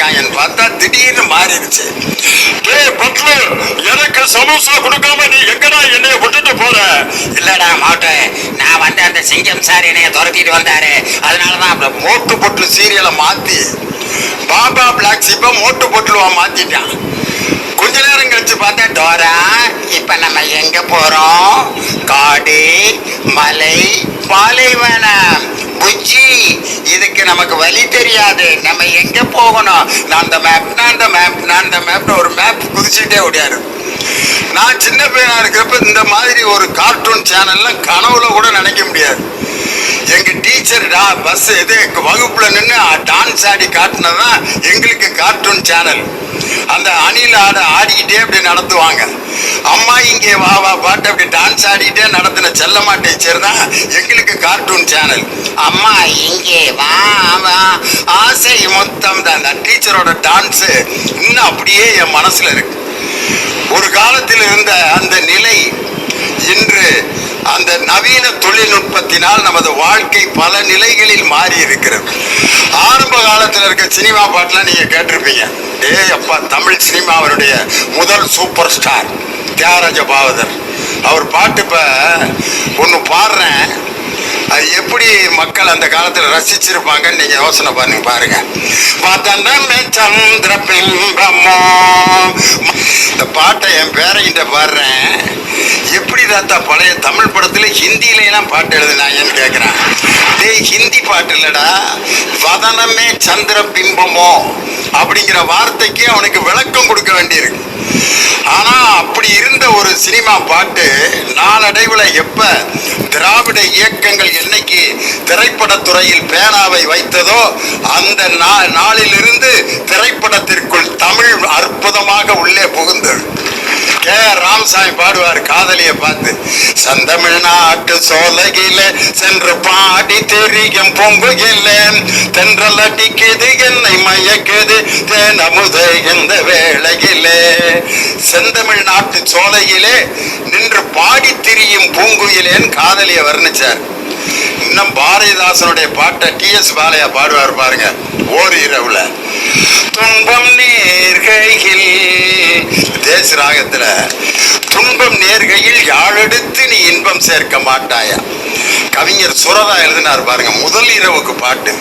இருக்காங்கன்னு பார்த்தா திடீர்னு மாறிடுச்சு. எனக்கு சமோசா கொடுக்காம நீ எங்கடா என்னைய விட்டுட்டு போற? இல்லடா மாட்டு நான் வந்து அந்த சிங்கம் சார் என்னைய துரத்திட்டு வந்தாரு. அதனாலதான் அப்படி மோட்டு பொட்லு சீரியலை மாத்தி பாபா பிளாக் ஷிப்பை மோட்டு பொட்லுவா மாத்திட்டான். கொஞ்ச நேரம் கழிச்சு பார்த்தா டோரா இப்ப நம்ம எங்க போறோம்? காடு மலை பாலைவனம். புஜ்ஜி இதுக்கு நமக்கு வழி தெரியாது. நம்ம எங்க போகணும்? நான் அந்த மேப் நான் அந்த மேப் நான் அந்த மேப்னு ஒரு மேப் குதிச்சுட்டே ஓடியாரு. நான் சின்ன பையனா இருக்கிறப்ப இந்த மாதிரி ஒரு கார்ட்டூன் சேனல்லாம் கனவுல கூட நினைக்க முடியாது. எங்க டீச்சர் பஸ் இது வகுப்புல நின்று டான்ஸ் ஆடி காட்டினதான் எங்களுக்கு கார்ட்டூன் சேனல் அந்த அணில் ஆட ஆடிக்கிட்டே அப்படி நடத்துவாங்க அம்மா இங்கே வா வா பாட்டு அப்படி டான்ஸ் ஆடிக்கிட்டே நடத்தின செல்லம்மா டீச்சர் தான் எங்களுக்கு கார்ட்டூன் சேனல் அம்மா இங்கே வா வா. ஆசை மொத்தம் தான். அந்த டீச்சரோட டான்ஸ் இன்னும் அப்படியே என் மனசுல இருக்கு. ஒரு காலத்தில் இருந்த அந்த நிலை இன்று அந்த நவீன தொழில்நுட்பத்தினால் நமது வாழ்க்கை பல நிலைகளில் மாறி இருக்கிறது. ஆரம்ப காலத்தில் இருக்க சினிமா பாட்டெலாம் நீங்க கேட்டிருப்பீங்க. ஏய் அப்பா தமிழ் சினிமாவினுடைய முதல் சூப்பர் ஸ்டார் தியாகராஜ பாவதர். அவர் பாட்டு இப்போ ஒன்று பாடுறேன். அது எப்படி மக்கள் அந்த காலத்தில் ரசிச்சிருப்பாங்கன்னு நீங்க யோசனை பண்ணுங்க பாருங்க. வதனமே சந்திர பிம்பமோ இந்த பாட்டை என் பேரைகிட்ட பாடுறேன். எப்படி தாத்தா பழைய தமிழ் படத்தில் ஹிந்தில எல்லாம் பாட்டு எழுதுனாங்கன்னு கேட்குறான் டேய் ஹிந்தி பாட்டு இல்லடா. வதனமே சந்திர பிம்பமோ? அப்படிங்கிற வார்த்தைக்கு அவனுக்கு விளக்கம் கொடுக்க வேண்டியிருக்கு. ஆனால் அப்படி இருந்த ஒரு சினிமா பாட்டு நாளடைவுல எப்ப திராவிட இயக்கங்கள் என்னைக்கு திரைப்படத்துறையில் பேனாவை வைத்ததோ அந்த நா- நாளிலிருந்து திரைப்படத்திற்குள் தமிழ் அற்புதமாக உள்ளே புகுந்தது. கே. ராமசாமி பாடுவார் காதலிய பார்த்து சந்தமிழ்நாட்டு சோலகில சென்று பாடி தெரியும் பொங்குகில தென்றல் அடிக்குது என்னை மயக்குது தேனமுத இந்த வேளையிலே. செந்தமிழ் நாட்டு சோலையிலே நின்று பாடி திரியும் பூங்குயிலேன்னு காதலியை வர்ணிச்சார். இன்னும் பாரதிதாசனுடைய பாட்டை டி எஸ் பாலையா பாடுவார் பாருங்க ஓர் இரவுல துன்பம் நேர்கையில் தேச ராகத்துல துன்பம் நேர்கையில் யாழெடுத்து நீ இன்பம் சேர்க்க மாட்டாயா? கவிஞர் சுரதா எழுதினார் பாருங்க முதல் இரவுக்கு பாட்டு.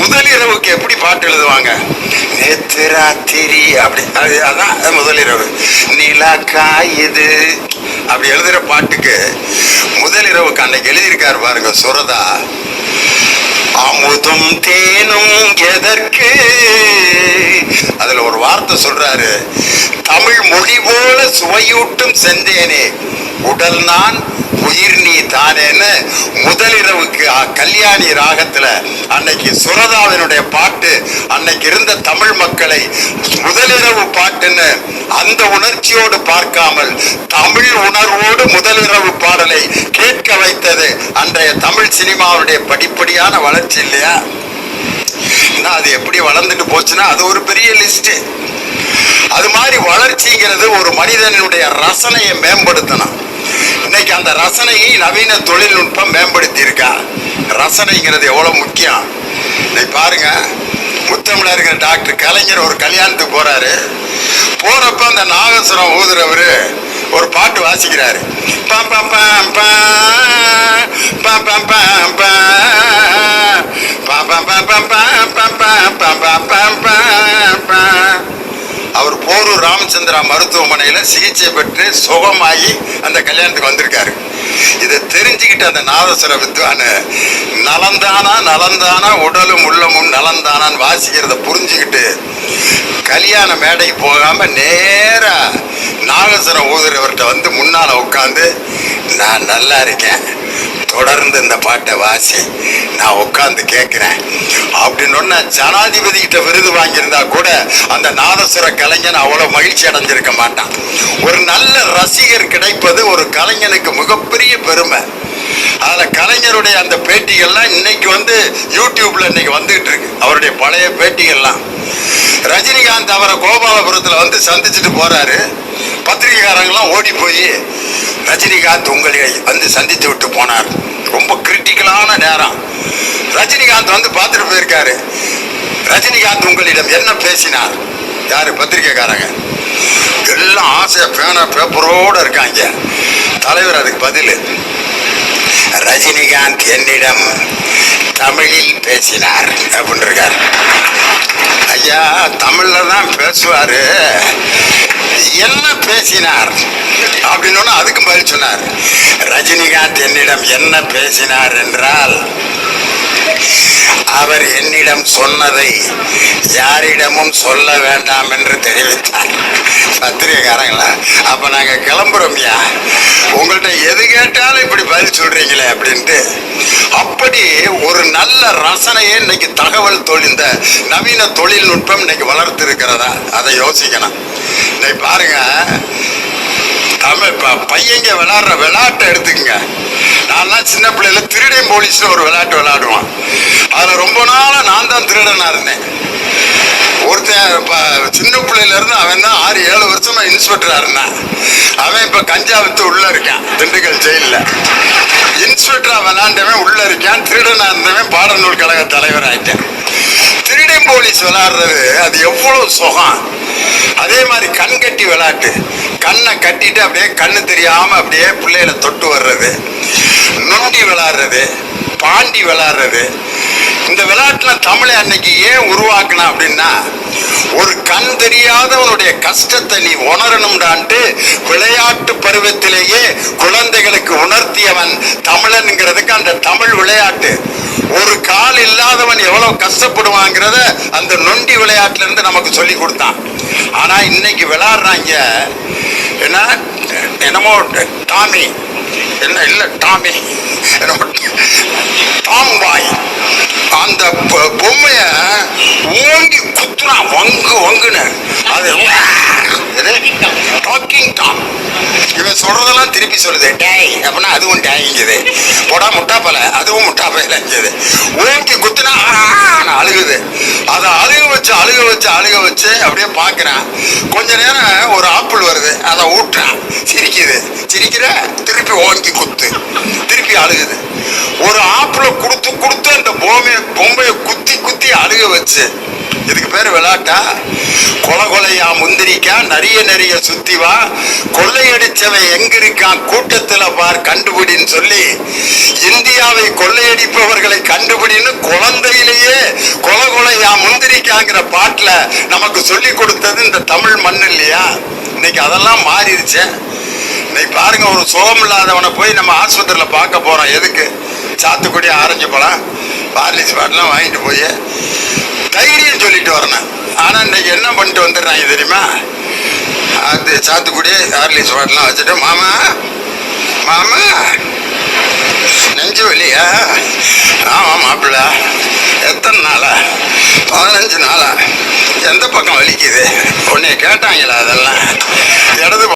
முதல் இரவுக்கு எப்படி பாட்டு எழுதுவாங்க? நேத்து ராத்திரி அப்படி அது அதான் முதல் இரவு நிலா காயுது அப்படி எழுதுற பாட்டுக்கு அன்னைக்கு எழுதியிருக்காரு பாருங்க சுரதா அமுதும் தேனும் எதற்கு? அதுல ஒரு வார்த்தை சொல்றாரு தமிழ் மொழி போல சுவையூட்டும் செந்தேனே. உடல் நான் உயிர் நீ தானேன்னு முதலிரவுக்கு கல்யாணி ராகத்துல அன்னைக்கு சுரதாவினுடைய பாட்டு அன்னைக்கு இருந்த தமிழ் மக்களை முதலிரவு பாட்டுன்னு அந்த உணர்ச்சியோடு பார்க்காமல் தமிழ் உணர்வோடு முதலிரவு பாடலை விட்டது அன்றைய தமிழ் சினிமாவுடைய படிப்படியான வளர்ச்சி இல்லையா? இன்னும் அது எப்படி வளர்ந்துட்டு போச்சுன்னா அது ஒரு பெரிய லிஸ்ட் அது மாதிரி வளர்ச்சிங்கிறது ஒரு மனிதனுடைய ரசனையை மேம்படுத்தணும். இன்னைக்கு அந்த ரசனையை நவீன தொழில்நுட்பம் மேம்படுத்தி இருக்கா ரசனைங்கிறது எவ்வளவு முக்கியம்? இன்னைக்கு பாருங்க. முத்தமிழ் இருக்கிற டாக்டர் கலைஞர் ஒரு கல்யாணத்துக்கு போறாரு. போறப்ப அந்த நாகசுரம் ஊதுறவரு ஒரு பாட்டு வாசிக்கிறாரு. பா பா பா வசுந்தரா மருத்துவமனையில் சிகிச்சை பெற்று சுகமாகி அந்த கல்யாணத்துக்கு வந்திருக்காரு. இதை தெரிஞ்சுக்கிட்டு அந்த நாதஸ்வர வித்வான் நலந்தானா நலந்தானா உடலும் உள்ளமும் நலந்தானான்னு வாசிக்கிறத புரிஞ்சுக்கிட்டு கல்யாண மேடைக்கு போகாமல் நேராக நாகஸ்வரம் ஊதுறவர்கிட்ட வந்து முன்னால் உட்காந்து நான் நல்லா இருக்கேன். தொடர்ந்து இந்த பாட்டை வாசி நான் உட்காந்து கேட்கிறேன். அப்படின்னு ஜனாதிபதி கிட்ட விருது வாங்கியிருந்தா கூட அந்த நாதசுர கலைஞன் அவ்வளவு மகிழ்ச்சி அடைஞ்சிருக்க மாட்டான். ஒரு நல்ல ரசிகர் கிடைப்பது ஒரு கலைஞனுக்கு மிகப்பெரிய பெருமை. அதில் கலைஞருடைய அந்த பேட்டிகள்லாம் இன்னைக்கு வந்து யூடியூப்ல இன்னைக்கு வந்துகிட்டு இருக்கு. அவருடைய பழைய பேட்டிகள்லாம். ரஜினிகாந்த் அவரை கோபாலபுரத்தில் வந்து சந்திச்சுட்டு போறாரு. பத்திரிகைக்காரங்களாம் ஓடி போய் ரஜினிகாந்த் உங்களை வந்து சந்தித்து விட்டு போனார். ரொம்ப கிரிட்டிக்கலான நேரம். ரஜினிகாந்த் வந்து பார்த்துட்டு போயிருக்காரு. ரஜினிகாந்த் உங்களிடம் என்ன பேசினார்? யாரு? பத்திரிக்கைக்காரங்க எல்லாம் ஆசையா பேனா பேப்பரோட இருக்காங்க. தலைவர் அதுக்கு பதில். ரஜினிகாந்த் என்னிடம் தமிழில் பேசினார் அப்படின்னு இருக்கார் ஐயா தமிழ்ல தான் பேசுவாரு. என்ன பேசினார்? அப்படின்னு அதுக்கு பதில் சொன்னார். ரஜினிகாந்த் என்னிடம் என்ன பேசினார் என்றால் அவர் என்னிடம் சொன்னதை யாரிடமும் சொல்ல வேண்டாம் என்று தெரிவித்தார். பத்திரிகைக்காரங்களா? அப்ப நாங்க கிளம்புறோம்யா உங்கள்கிட்ட எது கேட்டாலும் இப்படி பதில் சொல்றீங்களே அப்படின்ட்டு. அப்படி ஒரு நல்ல ரசனையை இன்னைக்கு தகவல் தொழில் இந்த நவீன தொழில்நுட்பம் இன்னைக்கு வளர்த்து இருக்கிறதா அதை யோசிக்கணும். இன்னைக்கு பாருங்க தமிழ் ப- பையங்க விளாட்ற விளையாட்டை எடுத்துக்கங்க. நான்லாம் சின்ன பிள்ளையில திருடன் போலீஸ்னு ஒரு விளையாட்டு விளையாடுவான் அதில் ரொம்ப நாளாக நான் தான் திருடனாக இருந்தேன். ஒருத்தன் இப்போ சின்ன பிள்ளையிலேருந்து அவன் தான் ஆறு ஏழு வருஷமா இன்ஸ்பெக்டராக இருந்தான். அவன் இப்போ கஞ்சா வித்து உள்ளே இருக்கான் திண்டுக்கல் ஜெயில்ல இன்ஸ்பெக்டராக விளாண்டவன் உள்ளே இருக்கான் திருடனாக இருந்தவன் பாடநூல் கழக தலைவர் ஆயிட்டேன். போலீஸ் விளையாடுறது அது எவ்வளவு சுகம் அதே மாதிரி கண் கட்டி விளையாட்டு. கண்ணை கட்டிட்டு அப்படியே கண்ணு தெரியாம அப்படியே பிள்ளைகளை தொட்டு வர்றது. நொண்டி விளையாடுறது. பாண்டி விளையாடுறது. இந்த விளையாட்டுல தமிழை அன்னைக்கு ஏன் உருவாக்கினா அப்படின்னா ஒரு கண் தெரியாதவனுடைய கஷ்டத்தை நீ உணரணும்டான்ட்டு விளையாட்டு பருவத்திலேயே குழந்தைகளுக்கு உணர்த்தியவன் தமிழன்ங்கிறதுக்கு அந்த தமிழ் விளையாட்டு. ஒரு கால் இல்லாதவன் எவ்வளவு கஷ்டப்படுவாங்கிறத அந்த நொண்டி விளையாட்டுல இருந்து நமக்கு சொல்லி கொடுத்தான். ஆனா இன்னைக்கு விளையாடுறாங்க என்ன? என்னமோ டாமி என்ன இல்லை டாமி டாம் பாய் அந்த பொ- பொம்மைய ஓங்கி குத்துனா வங்கு வங்குன்னு அது டாக்கிங் டாம் இவன் சொல்றதெல்லாம் திருப்பி சொல்லுது டேய் அப்படின்னா அதுவும் டேய்ங்குது போடா முட்டா பல அதுவும் முட்டா பயிலங்குது ஓங்கி குத்துனா அழுகுது அதை அழுக வச்சு அழுக வச்சு அழுக வச்சு அப்படியே பார்க்குறேன் கொஞ்ச நேரம் சிரிக்குது. சிரிக்கிற? திருப்பி ஓங்கி குத்து. திருப்பி அழுகுது. ஒரு ஆப்பிள கொடுத்து கொடுத்து அந்த பொம்மையை பொம்மையை குத்தி குத்தி அழுக வச்சு இதுக்கு பேர் விளாட்டா? கொல கொலையா முந்திரிக்கா? நிறைய நிறைய சுத்திவா கொள்ளையடிச்சவன் எங்க இருக்கான்? கூட்டத்துல பார் கண்டுபிடின்னு சொல்லி இந்தியாவை கொள்ளையடிப்பவர்களை கண்டுபிடின்னு குழந்தையிலேயே கொல கொலையா முந்திரிக்காங்கிற பாட்டுல நமக்கு சொல்லி கொடுத்தது இந்த தமிழ் மண் இல்லையா? இன்னைக்கு அதெல்லாம் மாறிடுச்சே. இன்னைக்கு பாருங்க ஒரு சுகம் இல்லாதவனை போய் நம்ம ஆஸ்பத்திரியில பார்க்க போறோம். எதுக்கு? சாத்துக்குடி ஆரஞ்சு பழம் பார்லிஸ் பாட்டெல்லாம் வாங்கிட்டு போய் தைரியம் சொல்லிட்டு வரணும். ஆனால் இன்னைக்கு என்ன பண்ணிட்டு வந்துடுறாங்க தெரியுமா? அது சாத்துக்குடி ஆர்லிஸ் பாட்டெலாம் வச்சுட்டு மாமா மாமா நெஞ்சு வலியா? ஆமா மாப்பிள்ள. எத்தனை நாளா? பதினஞ்சு நாளா. எந்த பக்கம் வலிக்குது? உன்னை கேட்டாங்களா அதெல்லாம்? இடது